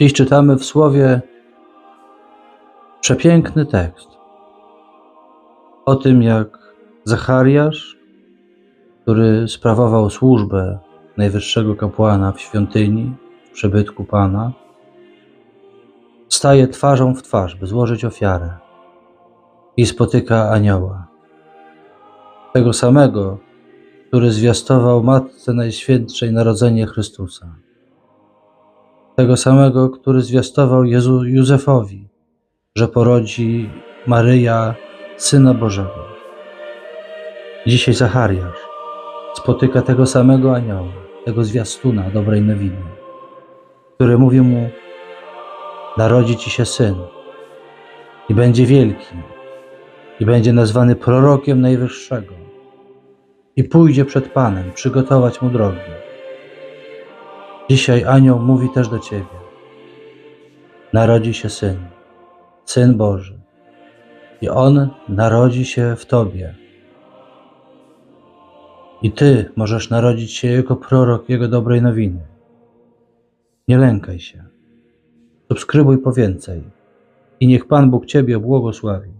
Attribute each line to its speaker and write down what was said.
Speaker 1: Dziś czytamy w słowie przepiękny tekst o tym, jak Zachariasz, który sprawował służbę najwyższego kapłana w świątyni, w przybytku Pana, staje twarzą w twarz, by złożyć ofiarę i spotyka anioła. Tego samego, który zwiastował Matce Najświętszej narodzenie Chrystusa. Tego samego, który zwiastował Jezu, Józefowi, że porodzi Maryja Syna Bożego. Dzisiaj Zachariasz spotyka tego samego anioła, tego zwiastuna dobrej nowiny, który mówi mu, narodzi ci się syn i będzie wielki i będzie nazwany prorokiem Najwyższego i pójdzie przed Panem przygotować mu drogi. Dzisiaj anioł mówi też do ciebie. Narodzi się syn, syn Boży i on narodzi się w tobie. I ty możesz narodzić się jako prorok jego dobrej nowiny. Nie lękaj się. Subskrybuj po więcej i niech Pan Bóg Ciebie błogosławi.